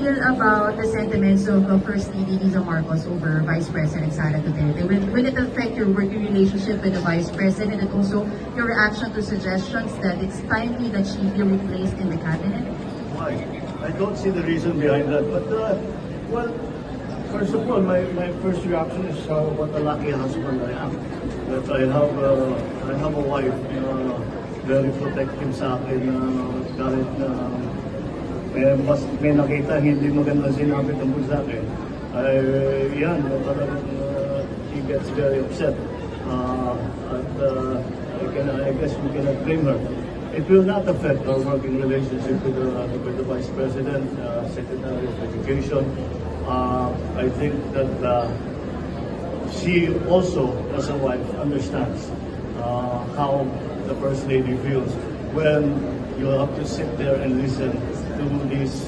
feel about the sentiments of uh, First Lady Liza Marcos over Vice President Sara Duterte? Will, will it affect your working relationship with the Vice President and also your reaction to suggestions that it's timely that she be replaced in the cabinet? Why? I don't see the reason behind that. But, uh, well, first of all, my, my first reaction is uh, what a lucky husband I am. That I have, uh, I have a wife na very protective sa akin na kahit na may, mas, may nakita hindi maganda sinabi tungkol sa akin. Ay, yan, talagang uh, she gets very upset. Uh, at uh, I, can, I guess we cannot blame her. It will not affect our working relationship with the, with the Vice President, uh, Secretary of Education. Uh, I think that uh, she also, as a wife, understands uh, how the First Lady feels when you have to sit there and listen to these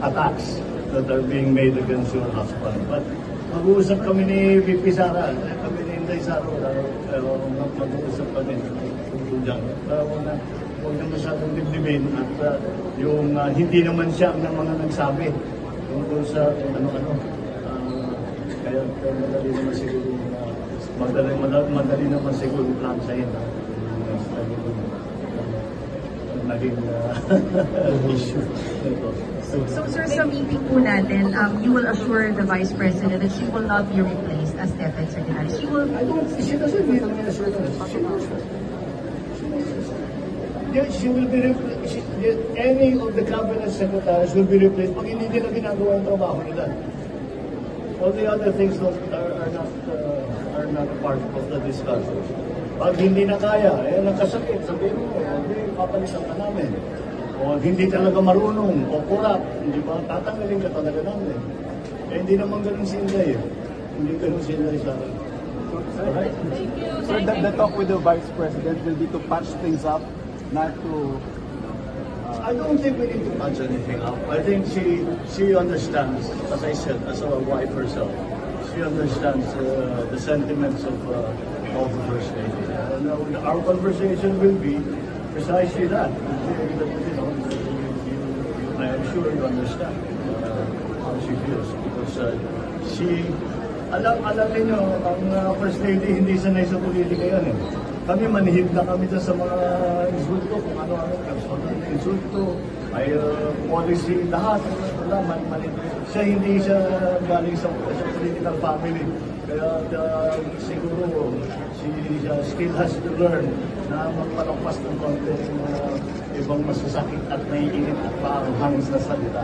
attacks that are being made against your husband. But mag-uusap kami ni VP Sara, eh, kami ni Inday Sara, uh, mag-uusap kami dyan. Uh, huwag na, huwag na masyadong dibdibin at uh, yung uh, hindi naman siya ang mga nagsabi tungkol sa ano-ano. Uh, kaya, kaya madali naman siguro uh, madali, madali, madali naman siguro plan sa yun. Uh, naging uh, issue nito. So, sir, sa meeting po natin, um, you will assure the Vice President that she will not be replaced as DepEd Secretary. She will I don't, she doesn't need assurance. She knows that. She that. Yeah, she will be replaced. Any of the cabinet secretaries will be replaced pag hindi nila ginagawa ang trabaho nila. All the other things don't, are, are not uh, are not part of the discussion. Pag hindi na kaya, eh, nagkasakit, sabihin mo, hindi, papalitan ka namin. O hindi talaga marunong, o kurap, hindi ba, tatanggalin ka talaga namin. Eh, hindi naman ganun si Inday. eh. Hindi ganun si Inday sa akin. Alright? So the, the talk with the Vice President will be to patch things up, not to... I don't think we need to patch anything up. I think she she understands, as I said, as a wife herself. She understands uh, the sentiments of uh, of the first lady. Uh, our conversation will be precisely that. Know, I am sure you understand uh, how she feels because uh, she alam alam niyo ang uh, first lady hindi sanay sa politika yan eh. Kami manhid na kami dyan sa mga insulto, kung ano-ano, personal na insulto, ay uh, policy, lahat. Wala, man, man, siya hindi siya galing sa, sa political family. Kaya uh, siguro, she uh, still has to learn na magpalagpas ng konti ng mga ibang masasakit at naiinit at parang na salita.